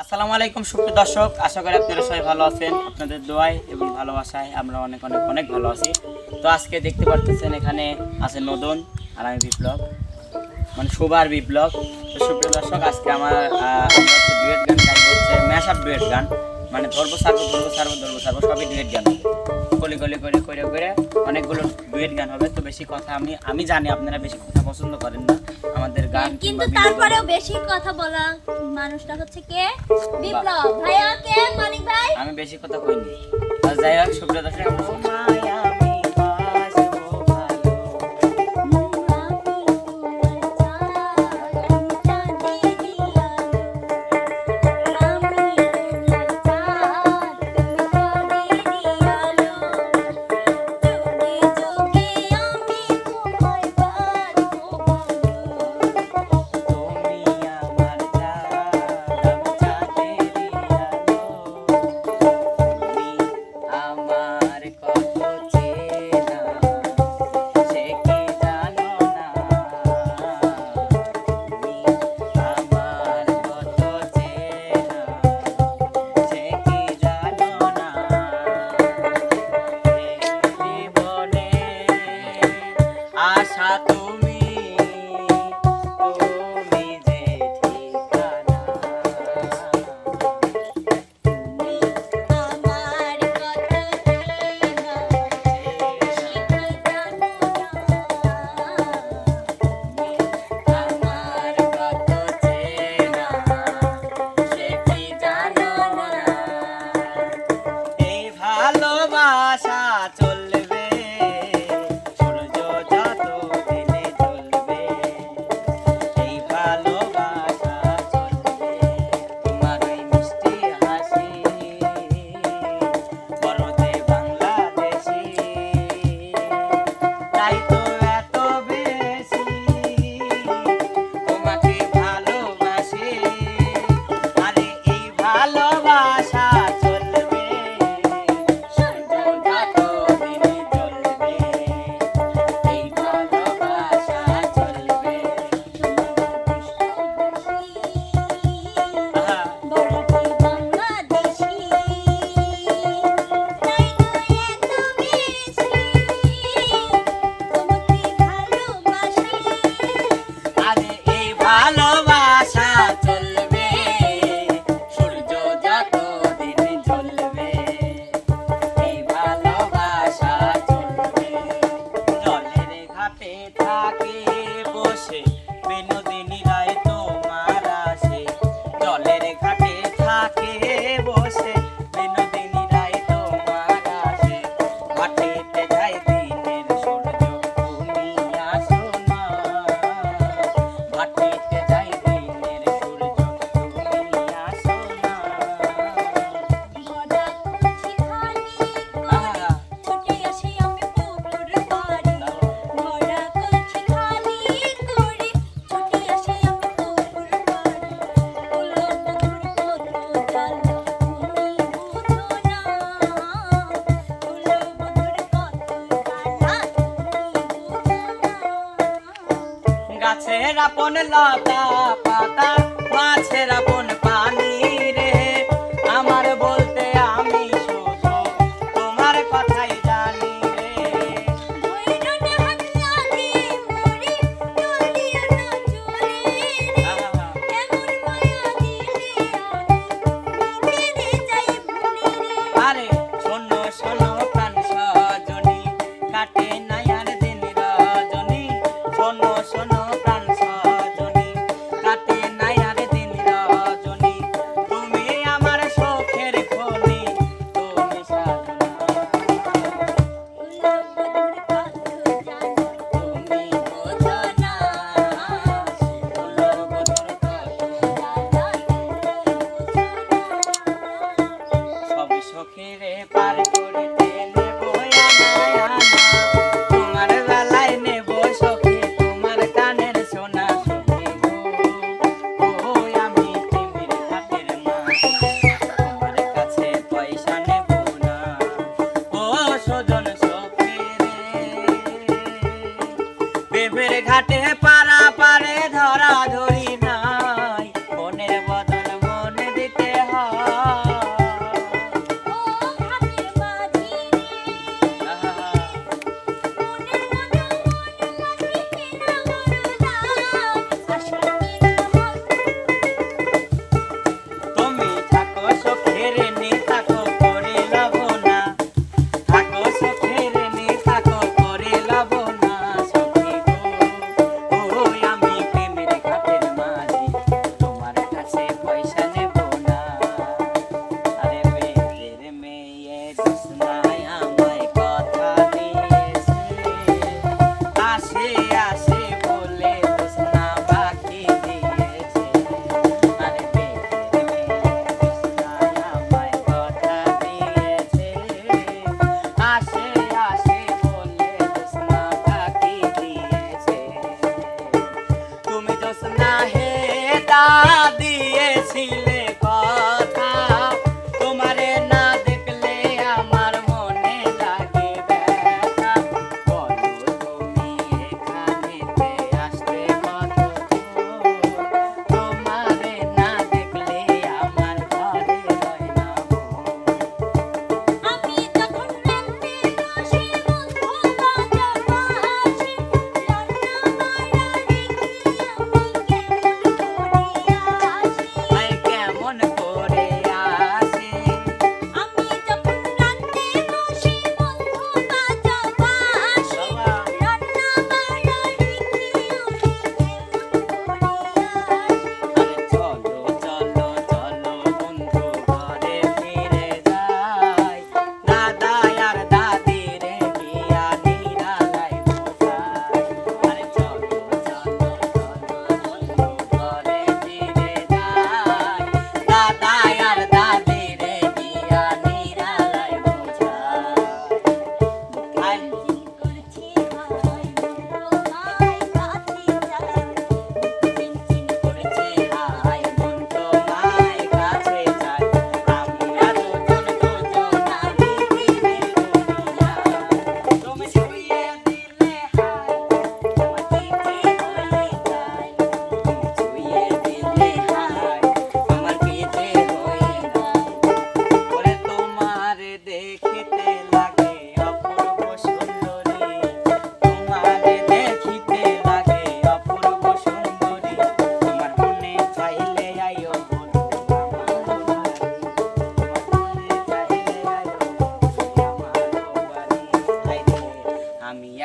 আসসালামু আলাইকুম, সুপ্রিয় দর্শক। আশা করি আপনারা সবাই ভালো আছেন। আপনাদের দোয়ায় এবং ভালোবাসায় আমরা অনেক অনেক অনেক ভালো আছি। তো আজকে দেখতে পারতেছেন এখানে আছে নদন আর আমি বিপ্লব। মানে সুবার বিপ্লব। তো সুপ্রিয় দর্শক, আজকে আমার ডুয়েট গান, গাইব হচ্ছে ম্যাশ আপ ডুয়েট গান। মানে ধরবো সারবো ধরবো সারবো ধরবো সারবো সবই ডুয়েট গান। গলি গলি করে করে করে অনেকগুলো ডুয়েট গান হবে। তো বেশি কথা আমি আমি জানি আপনারা বেশি কথা পছন্দ করেন না আমাদের গান কিন্তু তারপরেও বেশি কথা বলা মানুষটা হচ্ছে কে? বিপ্লব। ভাইয়া কে? মানিক ভাই? আমি বেশি কথা কইনি। আর যাই হোক সুব্রত আমরা গাছের আপন লতা পাতা মাছের আপন পানি রে। আমার বলতে আমি শুধু তোমার কথাই জানি রে। আরে শোনো শোনো প্রাণ সজনী কাটে নাই আর দিন রজনী। শোনো শোনো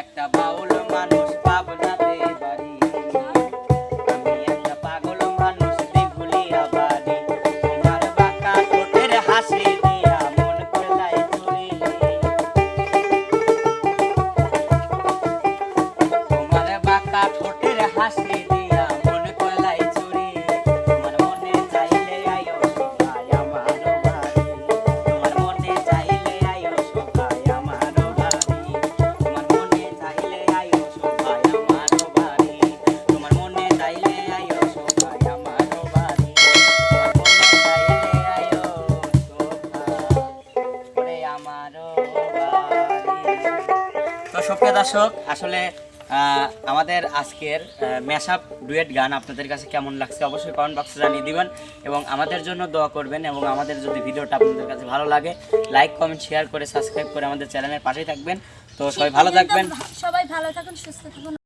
একটা বাউল মানুষ পাবনাতে বাড়ি। মন চাইলে আয়ো সবাই আমার বাড়ি। তোমার মনে চাইলে আসলে আমাদের আজকের মেশাপ ডুয়েট গান আপনাদের কাছে কেমন লাগছে অবশ্যই কমেন্ট বক্সে জানিয়ে দিবেন এবং আমাদের জন্য দোয়া করবেন এবং আমাদের যদি ভিডিওটা আপনাদের কাছে ভালো লাগে লাইক কমেন্ট শেয়ার করে সাবস্ক্রাইব করে আমাদের চ্যানেলের পাশেই থাকবেন। তো সবাই ভালো থাকবেন। সবাই ভালো থাকুন, সুস্থ থাকুন।